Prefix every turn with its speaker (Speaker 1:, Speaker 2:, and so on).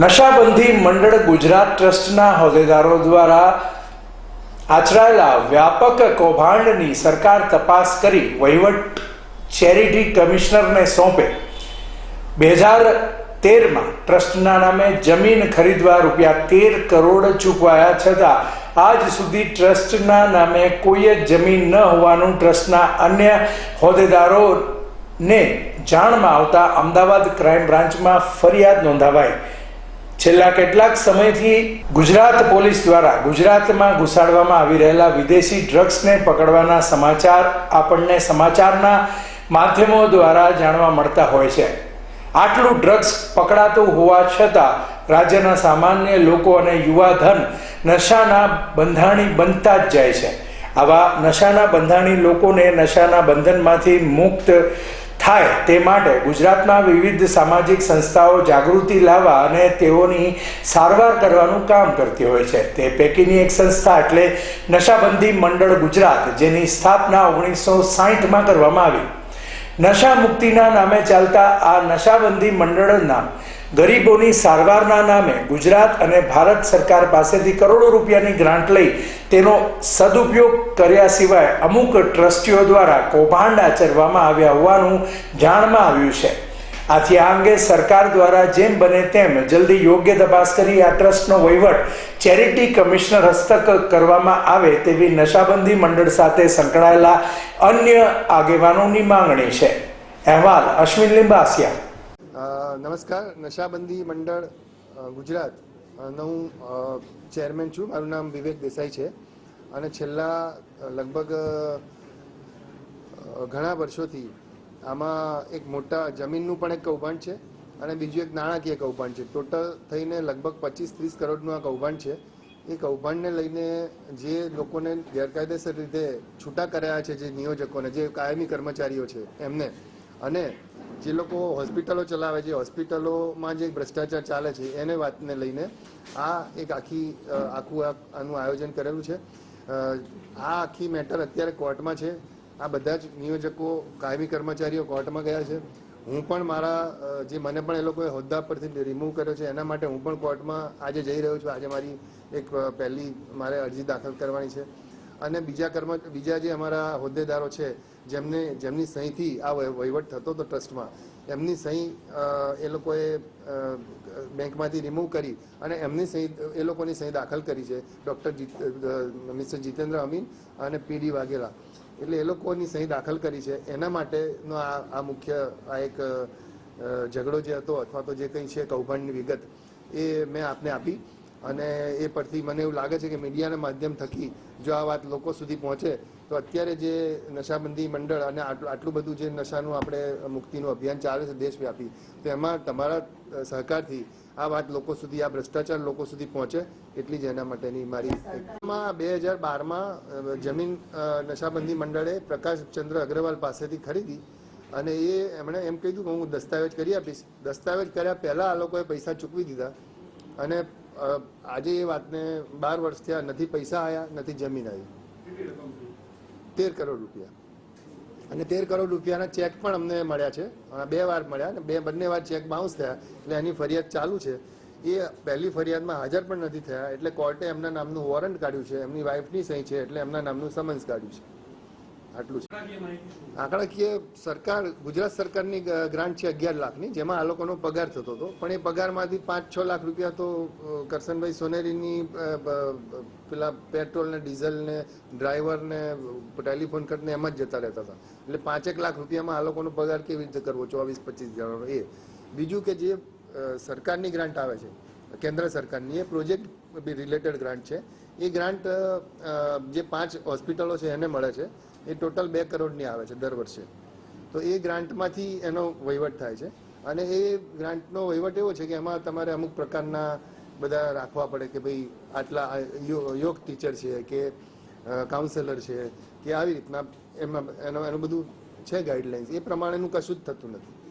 Speaker 1: નશાબંધી મંડળ ગુજરાત ટ્રસ્ટના હોદ્દેદારો દ્વારા આચરાયેલા વ્યાપક કૌભાંડની સરકાર તપાસ કરી વહીવટ ચેરિટી કમિશનરને સોંપે. બે હજાર તેરમાં ટ્રસ્ટના નામે જમીન ખરીદવા રૂપિયા તેર કરોડ ચૂકવાયા છતાં આજ સુધી ટ્રસ્ટના નામે કોઈ જ જમીન ન હોવાનું ટ્રસ્ટના અન્ય હોદ્દેદારોને જાણમાં આવતા અમદાવાદ ક્રાઇમ બ્રાન્ચમાં ફરિયાદ નોંધાવાઈ. છેલ્લા કેટલાક સમયથી ગુજરાત પોલીસ દ્વારા ગુજરાતમાં ઘુસાડવામાં આવી રહેલા વિદેશી ડ્રગ્સને પકડવાના સમાચાર આપણને સમાચારના માધ્યમો દ્વારા જાણવા મળતા હોય છે. આટલું ડ્રગ્સ પકડાતું હોવા છતાં રાજ્યના સામાન્ય લોકો અને યુવાધન નશાના બંધાણી બનતા જ જાય છે. આવા નશાના બંધાણી લોકોને નશાના બંધનમાંથી મુક્ત થાય તે માટે ગુજરાતમાં વિવિધ સામાજિક સંસ્થાઓ જાગૃતિ લાવવા અને તેઓની સારવાર કરવાનું કામ કરતી હોય છે. તે પૈકીની એક સંસ્થા એટલે નશાબંધી મંડળ ગુજરાત, જેની સ્થાપના ઓગણીસો સાહીઠમાં કરવામાં આવી. નશા મુક્તિના નામે ચાલતા આ નશાબંધી મંડળના ગરીબોની સારવારના નામે ગુજરાત અને ભારત સરકાર પાસેથી કરોડો રૂપિયાની ગ્રાન્ટ લઈ તેનો સદુપયોગ કર્યા સિવાય અમુક ટ્રસ્ટીઓ દ્વારા કૌભાંડ આચરવામાં આવ્યા હોવાનું જાણમાં આવ્યું છે. આથી આ અંગે સરકાર દ્વારા જેમ બને તેમ જલ્દી યોગ્ય તપાસ કરી આ ટ્રસ્ટનો વહીવટ ચેરિટી કમિશનર હસ્તક કરવામાં આવે તેવી નશાબંધી મંડળ સાથે સંકળાયેલા અન્ય આગેવાનોની માંગણી છે. અહેવાલ અશ્વિન લિંબાસિયા.
Speaker 2: નમસ્કાર, નશાબંધી મંડળ ગુજરાત. નો હું ચેરમેન છું. મારું નામ વિવેક દેસાઈ છે. અને છેલ્લા લગભગ ઘણા વર્ષોથી આમાં એક મોટા જમીનનું પણ એક કૌભાંડ છે અને બીજું એક નાણાકીય કૌભાંડ છે. ટોટલ થઈને લગભગ પચીસ ત્રીસ કરોડનું આ કૌભાંડ છે. એ કૌભાંડને લઈને જે લોકોને ગેરકાયદેસર રીતે છૂટા કરાયા છે જે નિયોજકોને, જે કાયમી કર્મચારીઓ છે એમને, અને જે લોકો હોસ્પિટલો ચલાવે છે, હોસ્પિટલોમાં જે ભ્રષ્ટાચાર ચાલે છે, એને વાતને લઈને આ એક આખી આખું આનું આયોજન કરેલું છે. આ આખી મેટર અત્યારે કોર્ટમાં છે. આ બધા જ નિયોજકો, કાયમી કર્મચારીઓ કોર્ટમાં ગયા છે. હું પણ મારા જે મને પણ એ લોકોએ હોદ્દા પરથી રિમૂવ કર્યો છે, એના માટે હું પણ કોર્ટમાં આજે જઈ રહ્યો છું. આજે મારી એક પહેલી મારે અરજી દાખલ કરવાની છે. અને બીજા કર્મ, બીજા જે અમારા હોદ્દેદારો છે જેમને જેમની સહીથી આ વહ- વહીવટ થતો હતો ટ્રસ્ટમાં, એમની સહી એ લોકોએ બેંકમાંથી રિમૂવ કરી અને એમની સહી, એ લોકોની સહી દાખલ કરી છે ડૉક્ટર મિસ્ટર જીતેન્દ્ર અમીન અને પીડી વાઘેલા. એટલે એ લોકોની સહી દાખલ કરી છે. એના માટેનો આ આ મુખ્ય, આ એક ઝઘડો જે હતો અથવા તો જે કંઈ છે કૌભાંડની વિગત, એ મેં આપને આપી. અને એ પરથી મને એવું લાગે છે કે મીડિયાના માધ્યમ થકી જો આ વાત લોકો સુધી પહોંચે, તો અત્યારે જે નશાબંધી મંડળ અને આટલું બધું જે નશાનું આપણે મુક્તિનું અભિયાન ચાલે છે દેશવ્યાપી, તો એમાં તમારા સહકારથી આ વાત લોકો સુધી, આ ભ્રષ્ટાચાર લોકો સુધી પહોંચે એટલી જ એના માટેની મારી બે હજાર બારમાં જમીન નશાબંધી મંડળે પ્રકાશચંદ્ર અગ્રવાલ પાસેથી ખરીદી અને એ એમણે એમ કહ્યું કે હું દસ્તાવેજ કરી આપીશ. દસ્તાવેજ કર્યા પહેલાં આ લોકોએ પૈસા ચૂકવી દીધા અને આજે એ વાતને બાર વર્ષ થયા, નથી પૈસા આવ્યા નથી જમીન આવી. તેર કરોડ રૂપિયા. અને તેર કરોડ રૂપિયાના ચેક પણ અમને મળ્યા છે. બે વાર મળ્યા બે, બંને વાર ચેક બાઉન્સ થયા. એટલે એની ફરિયાદ ચાલુ છે. એ પહેલી ફરિયાદમાં હાજર પણ નથી થયા. એટલે કોર્ટે એમના નામનું વોરંટ કાઢ્યું છે. એમની વાઇફની સહી છે. એટલે એમના નામનું સમન્સ કાઢ્યું છે. આટલું છે. આંકડાકીય સરકાર, ગુજરાત સરકારની ગ્રાન્ટ છે અગિયાર લાખની, જેમાં આ લોકોનો પગાર થતો હતો. પણ એ પગારમાંથી પાંચ છ લાખ રૂપિયા તો કરશનભાઈ સોનેરીની પેલા પેટ્રોલ ને ડીઝલ ને ડ્રાઈવર ને ટેલિફોન ખર્ચ એમ જ જતા રહેતા હતા. એટલે પાંચેક લાખ રૂપિયામાં આ લોકોનો પગાર કેવી રીતે કરવો? ચોવીસ પચીસ જણાનો. એ. બીજું કે જે સરકારની ગ્રાન્ટ આવે છે, કેન્દ્ર સરકારની, એ પ્રોજેક્ટ રિલેટેડ ગ્રાન્ટ છે. એ ગ્રાન્ટ જે પાંચ હોસ્પિટલો છે એને મળે છે. એ ટોટલ બે કરોડની આવે છે દર વર્ષે. તો એ ગ્રાન્ટમાંથી એનો વહીવટ થાય છે. અને એ ગ્રાન્ટનો વહીવટ એવો છે કે એમાં તમારે અમુક પ્રકારના બધા રાખવા પડે કે ભાઈ આટલા યોગ ટીચર છે કે કાઉન્સેલર છે કે આવી રીતના એમાં, એનું એનું બધું છે ગાઈડલાઇન્સ એ પ્રમાણેનું કશું જ થતું નથી.